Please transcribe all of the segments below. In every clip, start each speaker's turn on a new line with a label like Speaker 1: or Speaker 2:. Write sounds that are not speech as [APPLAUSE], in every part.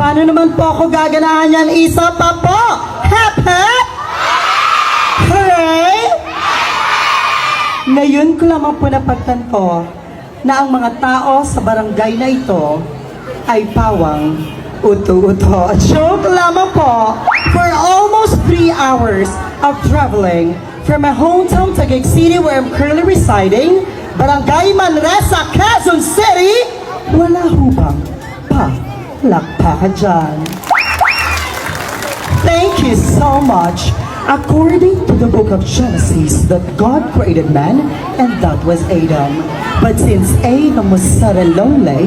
Speaker 1: Paano naman po ako gaganahan yan? Isa pa po! Hep, hep! Hooray! Ngayon ko lamang po napagtanto na ang mga tao sa barangay na ito ay pawang uto-uto. Joke lamang po! For almost three hours of traveling from my hometown Taguig City where I'm currently residing, Barangay Manresa, Quezon City, wala hubang pa lakpakan. Thank you so much. According to the book of Genesis, that God created man, and that was Adam. But since Adam was sad and lonely,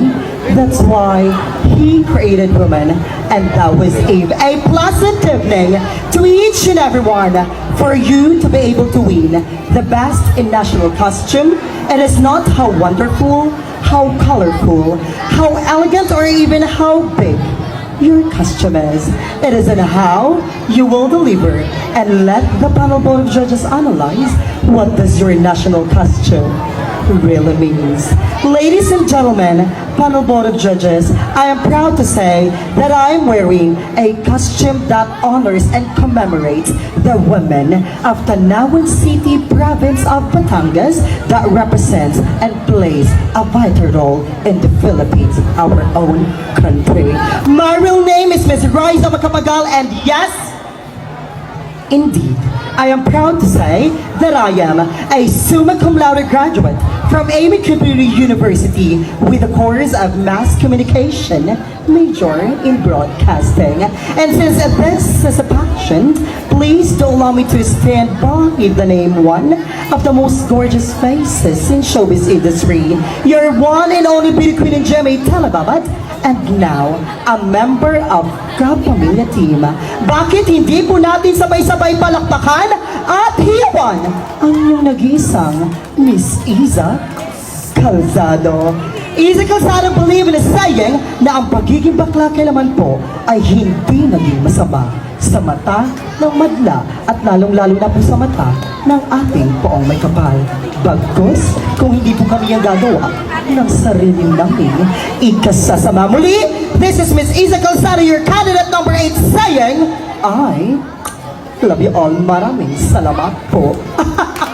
Speaker 1: that's why he created woman, and that was Eve. A pleasant evening to each and everyone for you to be able to win the best in national costume. And It is not how wonderful, how colorful, how elegant, or even how big your costume is. It is in how you will deliver and let the panel board of judges analyze what does your national costume really means. Ladies and gentlemen, panel board of judges, I am proud to say that I am wearing a costume that honors and commemorates the women of Tanawan City province of Batangas that represents and plays a vital role in the Philippines, our own country. My real name is Miss Riza Macapagal and yes, Indeed, I am proud to say that I am a summa cum laude graduate from Amy Community University with a course of Mass Communication, major in broadcasting. And since this is a passion, please don't allow me to stand by the name one of the most gorgeous faces in showbiz industry. Your one and only beauty queen and Jemmy Talababat, and now a member of Kapamilya Team. Bakit hindi po natin sabay-sabay palakpakan at hiyawan ang inyong nag-iisang Miss Iza Calzado? Iza Calzado believe in a saying na ang pagiging bakla kailaman po ay hindi naging masama sa mata ng madla at lalong-lalo na po sa mata ng ating poong may kapal. Bagkus, kung hindi po kami ang gagawa ng sarili namin ikasasama. Muli, this is Miss Isa Calzada, your candidate number 8 saying, I love you all. Maraming salamat po. [LAUGHS]